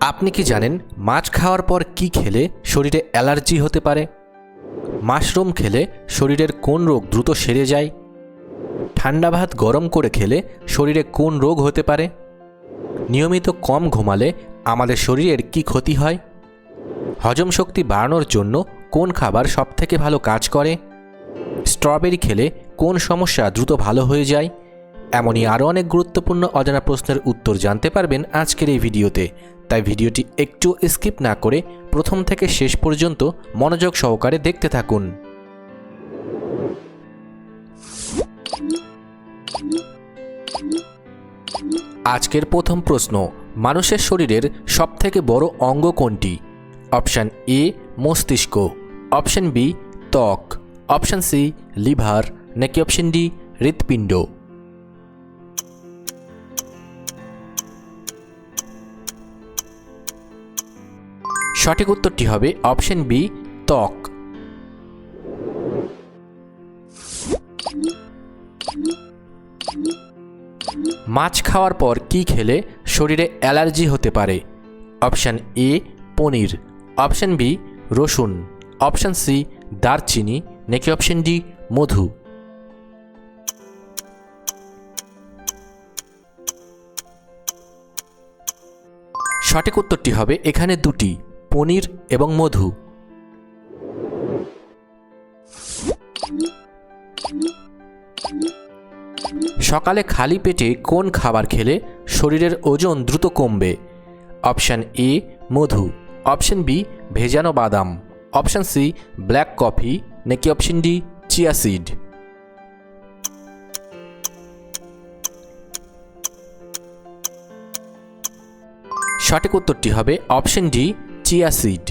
আপনি কি জানেন মাছ খাওয়ার পর কি খেলে শরীরে অ্যালার্জি হতে পারে? মাশরুম খেলে শরীরের কোন রোগ দ্রুত সেরে যায়? ঠান্ডা ভাত গরম করে খেলে শরীরে কোন রোগ হতে পারে? নিয়মিত কম ঘুমালে আমাদের শরীরের কি ক্ষতি হয়? হজম শক্তি বাড়ানোর জন্য কোন খাবার সবথেকে ভালো কাজ করে? স্ট্রবেরি খেলে কোন সমস্যা দ্রুত ভালো হয়ে যায়? এমনই আরও অনেক গুরুত্বপূর্ণ অজানা প্রশ্নের উত্তর জানতে পারবেন আজকের এই ভিডিওতে। তাই ভিডিওটি একটু স্কিপ না করে প্রথম থেকে শেষ পর্যন্ত মনোযোগ সহকারে দেখতে থাকুন। আজকের প্রথম প্রশ্ন, মানুষের শরীরের সবথেকে বড় অঙ্গ কোনটি? অপশান এ, মস্তিষ্ক। অপশান বি, ত্বক। Option C, liver. নাকি অপশান ডি, হৃৎপিণ্ড? সঠিক উত্তরটি হবে অপশন বি, ত্বক। মাছ খাওয়ার পর কি খেলে শরীরে অ্যালার্জি হতে পারে? অপশান এ, পনির। অপশান বি, রসুন। অপশান সি, দারচিনি। নাকি অপশান ডি, মধু? সঠিক উত্তরটি হবে এখানে দুটি। পনির এবং মধু। সকালে খালি পেটে কোন খাবার খেলে শরীরের ওজন দ্রুত কমবে? অপশান এ, মধু। অপশান বি, ভেজানো বাদাম। Option C, black coffee. নাকি অপশান ডি, চিয়া সিড? সঠিক উত্তরটি হবে অপশন ডি চিয়া সিড।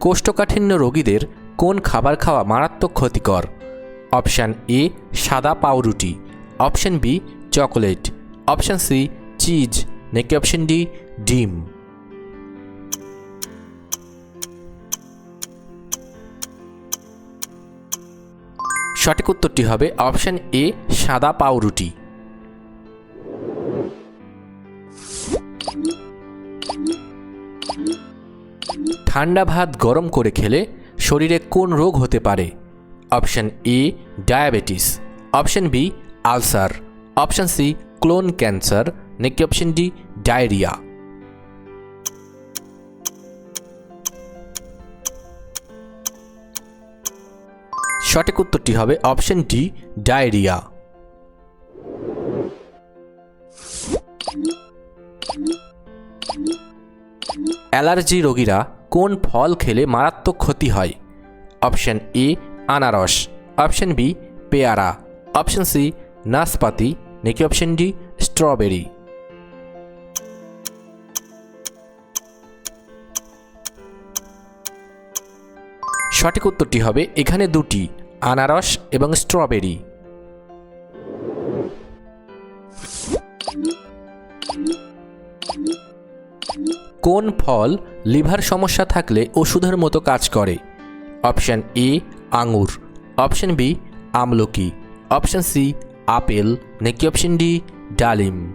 কোষ্ঠকাঠিন্য রোগীদের কোন খাবার খাওয়া মারাত্মক ক্ষতিকর? অপশান এ, সাদা পাউরুটি। Option B, chocolate. Option C, cheese. নাকি অপশান ডি, ডিম। সঠিক উত্তরটি হবে অপশান এ, সাদা পাউরুটি। ঠান্ডা ভাত গরম করে খেলে শরীরে কোন রোগ হতে পারে? Option A, diabetes. Option B, ulcer. Option C, colon cancer. নাকি অপশন ডি, ডায়রিয়া। সঠিক উত্তরটি হবে অপশন ডি, ডায়রিয়া। অ্যালার্জি রোগীরা কোন ফল খেলে মারাত্মক ক্ষতি হয়? অপশন এ, আনারস। অপশন বি, পেয়ারা। অপশন সি, নাশপাতি। নাকি অপশন ডি, স্ট্রবেরি। সঠিক উত্তরটি হবে এখানে দুটি, আনারস এবং স্ট্রবেরি। কোন ফল লিভার সমস্যা থাকলে ওষুধের মতো কাজ করে? অপশান এ, আঙুর। অপশান বি, আমলকি। Option C, apple. নাকি অপশান ডি, ডালিম?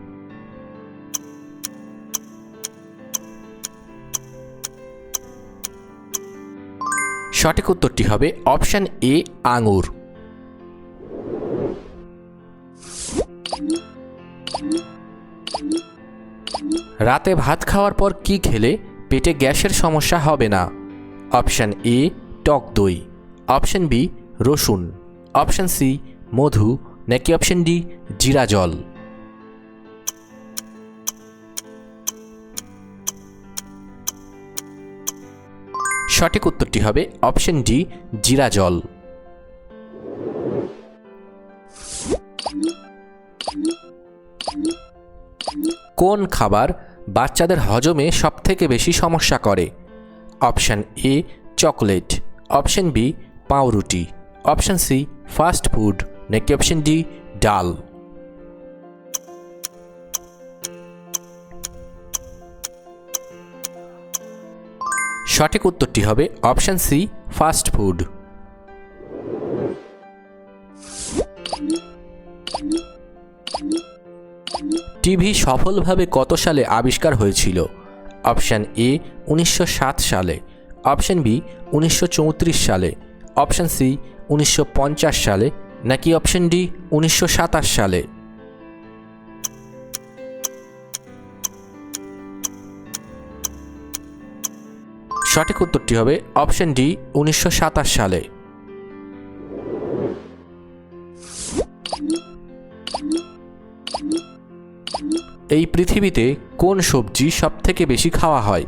সঠিক উত্তরটি হবে অপশান এ, আঙুর। রাতে ভাত খাওয়ার পর কি খেলে পেটে গ্যাসের সমস্যা হবে না? অপশান এ, টক দই। অপশান বি, রসুন। অপশান সি, মধু। নাকি অপশান ডি, জিরা জল। সঠিক উত্তরটি হবে অপশন ডি, জিরা জল। কোন খাবার বাচ্চাদের হজমে সবথেকে বেশি সমস্যা করে? Option A, chocolate. Option B, পাউরুটি। Option C, fast food. নাকি অপশান ডি, ডাল। সঠিক উত্তরটি হবে option C, fast food. TV সফলভাবে কত সালে আবিষ্কার হয়েছিল? অপশান এ, উনিশশো সাত সালে। অপশান বি, উনিশশো চৌত্রিশ সালে। অপশান সি, উনিশশো পঞ্চাশ সালে। নাকি অপশান ডি, উনিশশো সাতাশ সালে? সঠিক উত্তরটি হবে অপশন ডি, উনিশশো সাতাশ সালে। এই পৃথিবীতে কোন সবজি সবথেকে বেশি খাওয়া হয়?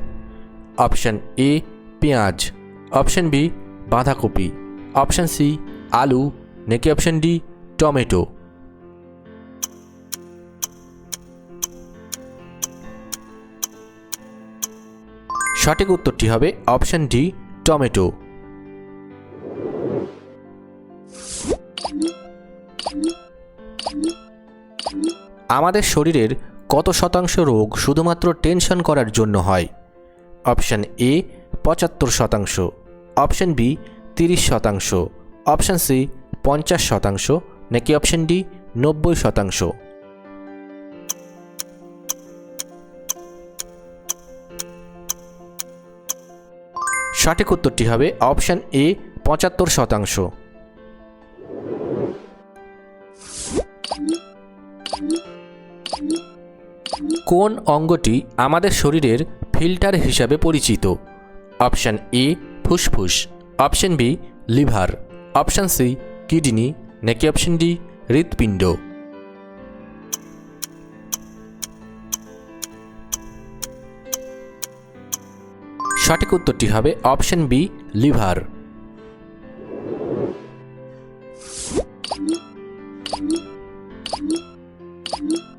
অপশন এ, পেঁয়াজ। অপশন বি, বাঁধাকপি। অপশন সি, আলু। নাকি অপশন ডি, টমেটো। সঠিক উত্তরটি হবে অপশন ডি, টমেটো। আমাদের শরীরের কত শতাংশ রোগ শুধুমাত্র টেনশন করার জন্য হয়? অপশান এ, পঁচাত্তর শতাংশ। অপশান বি, তিরিশ শতাংশ। অপশান সি, পঞ্চাশ শতাংশ। নাকি অপশান ডি, নব্বই শতাংশ? সঠিক উত্তরটি হবে অপশান এ, পঁচাত্তর শতাংশ। কোন অঙ্গটি আমাদের শরীরের ফিল্টার হিসাবে পরিচিত? অপশান এ, ফুসফুস। Option B, liver. Option C, kidney. নাকি অপশান ডি, হৃৎপিণ্ড? সঠিক উত্তরটি হবে অপশন বি, লিভার।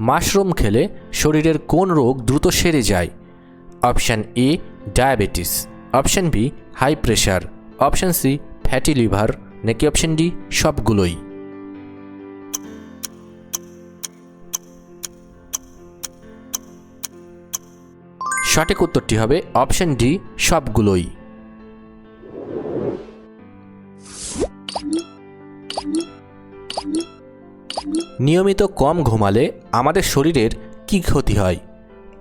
মাশরুম খেলে শরীরের কোন রোগ দ্রুত সেরে যায়? Option A, diabetes. Option B, high pressure. Option C, fatty liver. নাকি অপশান ডি, সবগুলোই? সঠিক উত্তরটি হবে অপশন ডি, সবগুলোই। নিয়মিত কম ঘুমালে আমাদের শরীরের কি ক্ষতি হয়?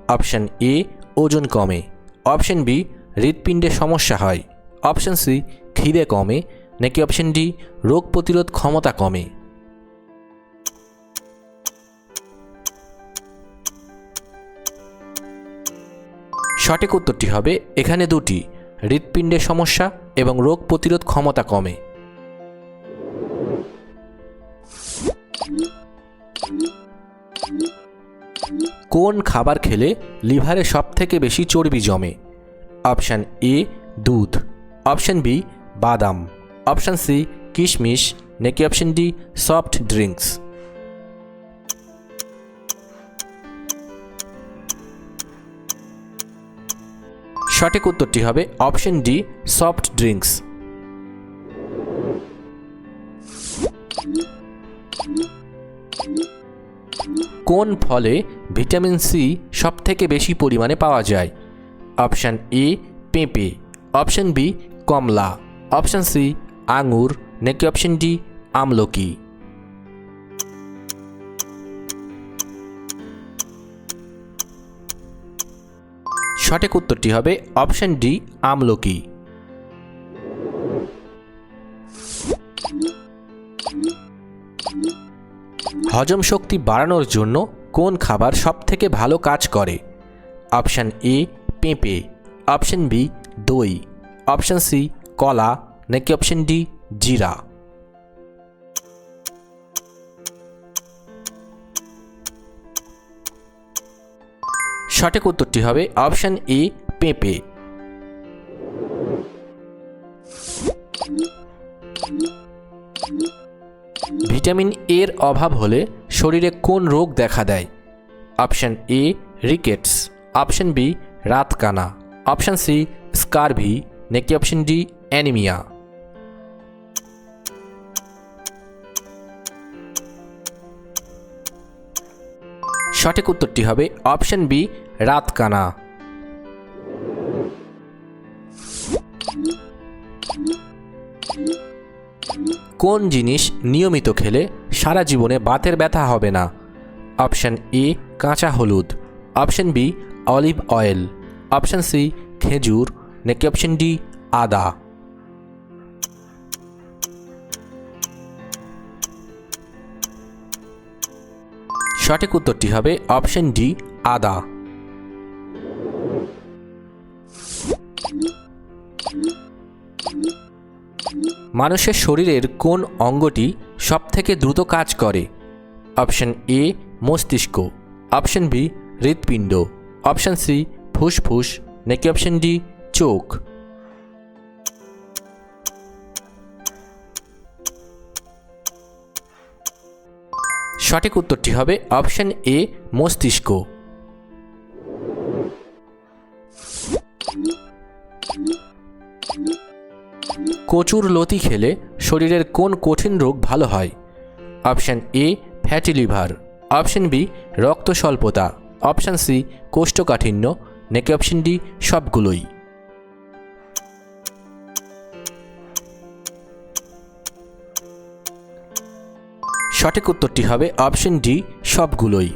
অপশান এ ওজন কমে। অপশান বি হৃৎপিণ্ডে সমস্যা হয়। অপশান সি খিদে কমে। নাকি অপশান ডি রোগ প্রতিরোধ ক্ষমতা কমে। সঠিক উত্তরটি হবে এখানে দুটি হৃৎপিণ্ডের সমস্যা এবং রোগ প্রতিরোধ ক্ষমতা কমে। কোন খাবার খেলে লিভারে সব থেকে বেশি চর্বি জমে? অপশান এ, দুধ। অপশান বি, বাদাম। অপশান সি, কিশমিশ। নাকি অপশান ডি, সফট ড্রিঙ্কস? সঠিক উত্তরটি হবে অপশন ডি, সফট ড্রিঙ্কস। কোন ফলে ভিটামিন সি সব থেকে বেশি পরিমাণে পাওয়া যায়? অপশান এ, পেঁপে। অপশান বি, কমলা। অপশান সি, আঙুর। নাকি অপশান ডি, আমলকি? সঠিক উত্তরটি হবে অপশন ডি, আমলকি। হজম শক্তি বাড়ানোর জন্য কোন খাবার সব থেকে ভালো কাজ করে? অপশান এ, পেঁপে। অপশান বি, দই। অপশান সি, কলা। নাকি অপশান ডি, জিরা। সঠিক উত্তরটি হবে অপশান এ, পেঁপে। ভিটামিন এর অভাব হলে শরীরে কোন রোগ দেখা দেয়? Option A rickets option B রাতকানা। অপশান সি স্কারভি নাকি অপশান ডি অ্যানিমিয়া সঠিক উত্তরটি হবে অপশন বি রাতকানা। কোন জিনিস নিয়মিত খেলে সারা জীবনে বাতের ব্যথা হবে না? অপশান এ, কাঁচা হলুদ। Option B, olive oil. Option C, খেজুর। নাকি অপশান ডি, আদা। সঠিক উত্তরটি হবে অপশন ডি, আদা। মানুষের শরীরের কোন অঙ্গটি সবথেকে দ্রুত কাজ করে? অপশন এ, মস্তিষ্ক। অপশন বি, হৃৎপিণ্ড। অপশন সি, ফুসফুস। নাকি অপশন ডি, চোখ। সঠিক উত্তরটি হবে অপশন এ, মস্তিষ্ক। কচুর লতি খেলে শরীরের কোন কঠিন রোগ ভালো হয়? Option A fatty liver option B রক্ত স্বল্পতা অপশান সি, কোষ্ঠকাঠিন্য। নাকি অপশন ডি, সবগুলোই। সঠিক উত্তরটি হবে অপশন ডি, সবগুলোই।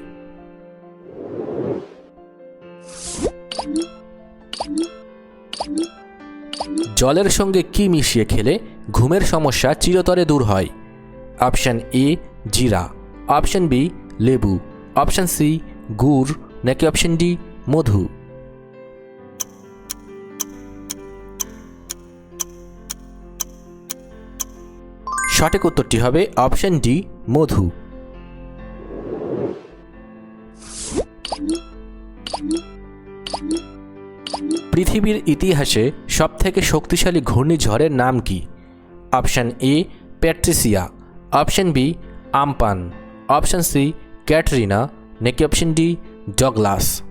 জলের সঙ্গে কি মিশিয়ে খেলে ঘুমের সমস্যা চিরতরে দূর হয়? অপশান এ, জিরা। অপশান বি, লেবু। অপশান সি, গুড়। নাকি অপশান ডি, মধু? সঠিক উত্তরটি হবে অপশান ডি, মধু। পৃথিবীর ইতিহাসে সবথেকে শক্তিশালী ঘূর্ণিঝড়ের নাম কি? Option A, Patricia. Option B, Amphan. Option C, Katrina. নাকি অপশান ডি, ডগলাস।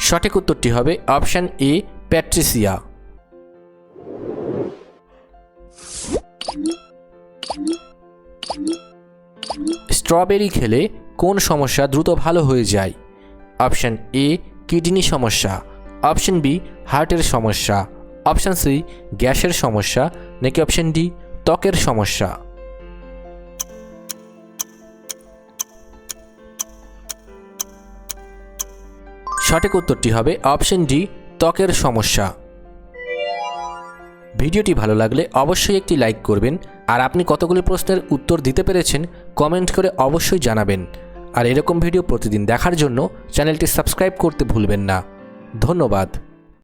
সঠিক উত্তরটি হবে অপশান এ, প্যাট্রিসিয়া। স্ট্রবেরি খেলে কোন সমস্যা দ্রুত ভালো হয়ে যায়? অপশান এ কিডনি সমস্যা। অপশান বি হার্টের সমস্যা। অপশান সি গ্যাসের সমস্যা। নাকি অপশান ডি ত্বকের সমস্যা? সঠিক উত্তরটি হবে অপশন ডি ত্বকের সমস্যা। ভিডিওটি ভালো লাগলে অবশ্যই একটি লাইক করবেন, আর আপনি কতগুলি প্রশ্নের উত্তর দিতে পেরেছেন, কমেন্ট করে অবশ্যই জানাবেন। আর এরকম ভিডিও প্রতিদিন দেখার জন্য চ্যানেলটি সাবস্ক্রাইব করতে ভুলবেন না। ধন্যবাদ।